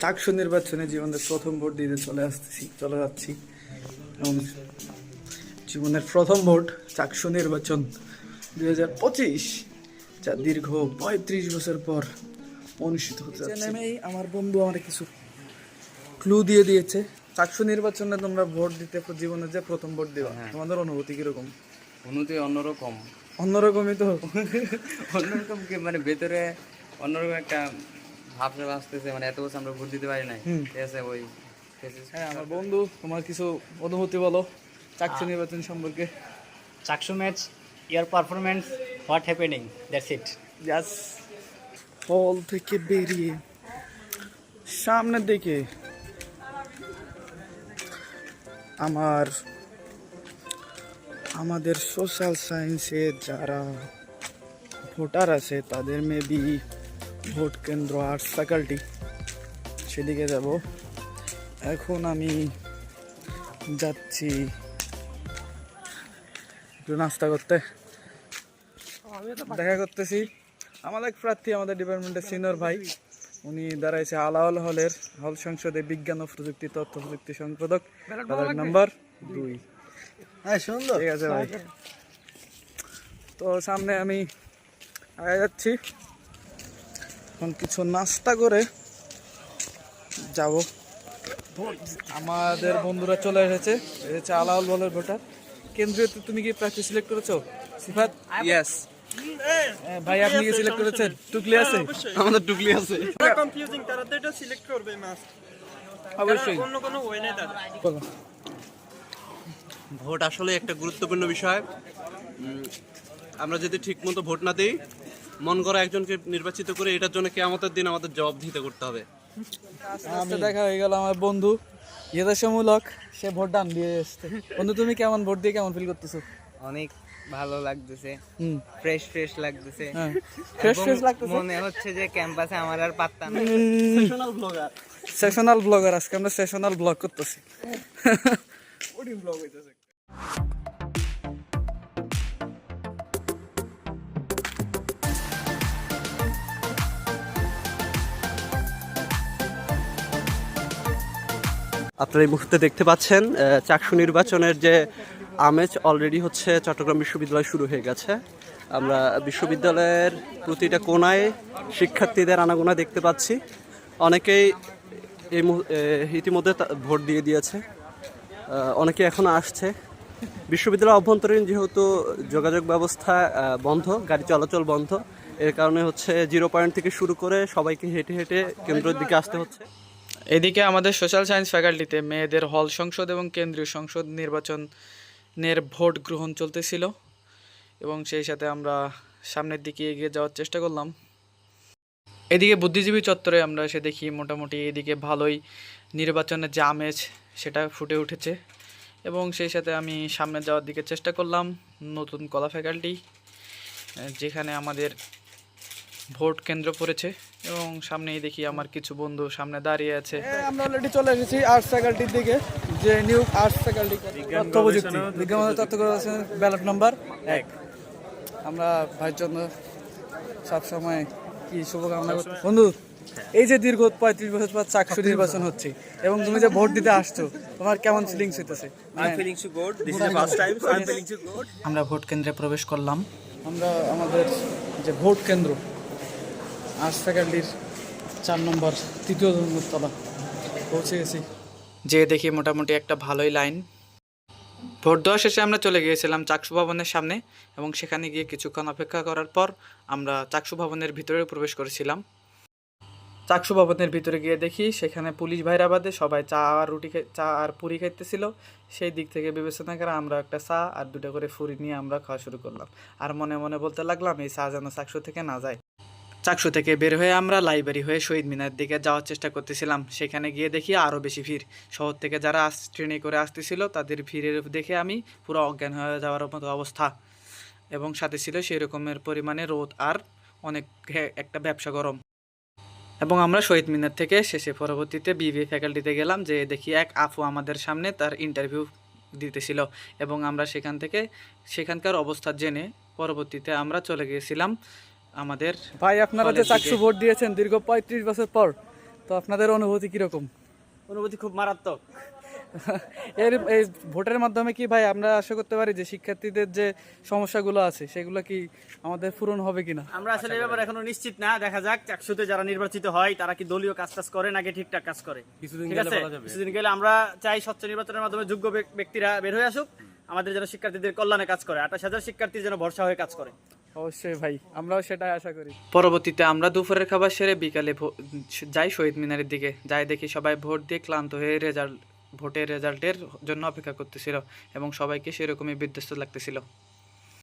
চাকসু নির্বাচনে জীবনের প্রথম ভোট দিতে চলে আসতেছি চলে যাচ্ছি। এবং জীবনের প্রথম ভোট চাকসু নির্বাচন দুই হাজার পঁচিশ যা দীর্ঘ পঁয়ত্রিশ বছর পর অনুষ্ঠিত হতে যাচ্ছে। নেমেই আমার বন্ধু আমার কিছু ক্লু দিয়ে দিয়েছে চাকসু নির্বাচনে তোমরা ভোট দিতে জীবনে যে প্রথম ভোট দিবা তোমাদের অনুভূতি কীরকম? অনুতে অন্যরকম। অন্যরকমই তো। অন্যরকম কি মানে ভেতরে অন্যরকম একটা ভাব সব আসতেছে মানে এত বছর আমরা ভোট দিতে পারি নাই। ঠিক আছে ওই হ্যাঁ আমার বন্ধু তোমার কিছু অনুভূতি বলো? চাকসু নির্বাচন সম্পর্কে। Chakshu match, your performance, what happening? That's it. ইয়াস হল থেকে বেরিয়ে সামনের দিকে আমার আমাদের সোশ্যাল সায়েন্সে যারা ভোটার আছে তাদের মেবি ভোট কেন্দ্র আর্টস ফ্যাকাল্টি সেদিকে যাব। এখন আমি যাচ্ছি একটু নাস্তা করতে। দেখা করতেছি। আমাদের এক প্রার্থী আমাদের ডিপার্টমেন্টের সিনিয়র ভাই। উনি দাঁড়াইছে আলাওল হলের হল সংসদে বিজ্ঞান ও প্রযুক্তি তথ্য প্রযুক্তি সম্পাদক। নাম্বার দুই। হ্যাঁ সুন্দর। ঠিক আছে ভাই। তো সামনে আমি আগে যাচ্ছি। এখন কিছু নাস্তা করে যাব। আমাদের বন্ধুরা চলে এসেছে। এসেছে আলাউল বলের ভোটার। কেন্দ্রীয় তুমি কি প্রার্থী সিলেক্ট করেছ? সিফাত? Yes, ভাই আপনি কি সিলেক্ট করেছেন? টুকলি আছে? আমাদের টুকলি আছে। কনফিউজিং তারা তো এটা সিলেক্ট করবে মাস্ট অবশ্যই। অন্য কোনো ওয়ে নেই তাদের। ভোট আসলে একটা গুরুত্বপূর্ণ বিষয়। আমরা যদি ঠিকমতো ভোট না দিই মন করা একজনকে নির্বাচিত করে এটার জন্য কেয়ামতের দিন আমাদের জবাব দিতে করতে হবে। আস্তে দেখা হয়ে গেল আমার বন্ধু ইয়েদাসমূলক সে ভোট দান দিয়ে এসছে। বন্ধু তুমি কেমন ভোট দিয়ে কেমন ফিল করতেছো? অনেক ভালো লাগতেছে হুম। ফ্রেশ ফ্রেশ লাগতেছে। হ্যাঁ ফ্রেশ ফ্রেশ লাগতেছে? মনে হচ্ছে যে ক্যাম্পাসে আমার আর পাত্তা না সেশনাল ব্লগার সেশনাল ব্লগার আজকে আমরা সেশনাল ব্লগ করতেছি। আপনারা এই মুহূর্তে দেখতে পাচ্ছেন চাকসু নির্বাচনের যে আমেজ অলরেডি হচ্ছে চট্টগ্রাম বিশ্ববিদ্যালয় শুরু হয়ে গেছে। আমরা বিশ্ববিদ্যালয়ের প্রতিটা কোনায় শিক্ষার্থীদের আনাগোনা দেখতে পাচ্ছি। অনেকেই এই ইতিমধ্যে ভোট দিয়ে দিয়েছে। অনেকে এখনও আসছে। বিশ্ববিদ্যালয় অভ্যন্তরীণ যেহেতু যোগাযোগ ব্যবস্থা বন্ধ, গাড়ি চলাচল বন্ধ, এর কারণে হচ্ছে জিরো পয়েন্ট থেকে শুরু করে সবাইকে হেঁটে হেঁটে কেন্দ্রের দিকে আসতে হচ্ছে। এদিকে আমাদের সোশ্যাল সায়েন্স ফ্যাকাল্টিতে মেয়েদের হল সংসদ এবং কেন্দ্রীয় সংসদ নির্বাচনের ভোট গ্রহণ চলতেছিল এবং সেই সাথে আমরা সামনের দিকে এগিয়ে যাওয়ার চেষ্টা করলাম। এদিকে বুদ্ধিজীবী চত্বরে আমরা এসে দেখি মোটামুটি এদিকে ভালোই নির্বাচনের যে আমেজ সেটা ফুটে উঠেছে এবং সেই সাথে আমি সামনে যাওয়ার দিকে চেষ্টা করলাম নতুন কলা ফ্যাকাল্টি যেখানে আমাদের ভোট কেন্দ্র পড়েছে এবং সামনেই দেখি আমার কিছু বন্ধু সামনে দাঁড়িয়ে আছে। আমরা অলরেডি চলে এসেছি আর্টস ফ্যাকাল্টির দিকে যে নিউ আর্টস ফ্যাকাল্টি তথ্য প্রযুক্তি বিজ্ঞান তথ্য ব্যালট নাম্বার এক। আমরা ভাইয়ের জন্য সবসময় কি শুভকামনা করতে বন্ধু এই যে দীর্ঘ পঁয়ত্রিশ বছর পর চাকসু নির্বাচন হচ্ছে এবং তুমি যে ভোট দিতে আসছো তোমার কেমন ফিলিংস হইতেছে? আমরা ভোট কেন্দ্রে প্রবেশ করলাম। আমরা আমাদের যে ভোট কেন্দ্র আর্টস ফ্যাকাল্টির চার নম্বর, তৃতীয় তলা পৌঁছে গেছি। যে দেখি মোটামুটি একটা ভালোই লাইন। ভোট দেওয়া শেষে আমরা চলে গিয়েছিলাম চাকসু ভবনের সামনে এবং সেখানে গিয়ে কিছুক্ষণ অপেক্ষা করার পর আমরা চাকসু ভবনের ভিতরে প্রবেশ করেছিলাম। চাকসু ভবনের ভিতরে গিয়ে দেখি সেখানে পুলিশ ভাইরা বাদে সবাই চা আর রুটি চা আর পুরি খাইতেছিল। সেই দিক থেকে বিবেচনা করে আমরা একটা চা আর দুটো করে ফুরি নিয়ে আমরা খাওয়া শুরু করলাম। আর মনে মনে বলতে লাগলাম, এই চা যেন চাকসু থেকে না যায়। চাকসু থেকে বের হয়ে আমরা লাইব্রেরি হয়ে শহীদ মিনার দিকে যাওয়ার চেষ্টা করতেছিলাম। সেখানে গিয়ে দেখি আরও বেশি ভিড়। শহর থেকে যারা আস ট্রেনে করে আসতেছিল, তাদের ভিড়ের দেখে আমি পুরো অজ্ঞান হয়ে যাওয়ার মতো অবস্থা। এবং সাথে ছিল সেই রকমের পরিমাণে রোদ আর অনেক একটা ব্যবসা গরম। এবং আমরা শহীদ মিনার থেকে শেষে পরবর্তীতে বিবি ফ্যাকাল্টিতে গেলাম যে দেখি এক আফু আমাদের সামনে তার ইন্টারভিউ দিতেছিল। এবং আমরা সেখান থেকে সেখানকার অবস্থা জেনে পরবর্তীতে আমরা চলে গিয়েছিলাম আমাদের ভাই আপনারা যে চাকসু ভোট দিয়েছেন দীর্ঘ পঁয়ত্রিশ বছর পর তো আপনাদের অনুভূতি কীরকম? অনুভূতি খুব মারাত্মক। এর এই ভোটের মাধ্যমে কি ভাই আমরা আশা করতে পারি যে শিক্ষার্থীদের যে সমস্যাগুলো আছে সেগুলো কি আমাদের পূরণ হবে কিনা? আমরা আসলে এই ব্যাপারে এখনও নিশ্চিত না দেখা যাক। চাকসুতে যারা নির্বাচিত হয় তারা কি দলীয় কাজ টাজ করে নাকি ঠিকঠাক কাজ করে? ঠিক আছে? কিছুদিন গেলে আমরা চাই স্বচ্ছ নির্বাচনের মাধ্যমে যোগ্য ব্যক্তিরা বের হয়ে আসুক। আমাদের যেন শিক্ষার্থীদের কল্যাণে কাজ করে। আঠাশ হাজার শিক্ষার্থী যেন ভরসা হয়ে কাজ করে। অবশ্যই ভাই, আমরাও সেটাই আশা করি। পরবর্তীতে আমরা দুপুরের খাবার সেরে বিকালে যাই শহীদ মিনারের দিকে, যাই দেখি সবাই ভোট দিয়ে ক্লান্ত হয়ে রেজাল্ট ভোটের রেজাল্টের জন্য অপেক্ষা করতেছিল এবং সবাইকে সেরকমই বিধ্বস্ত লাগতেছিল।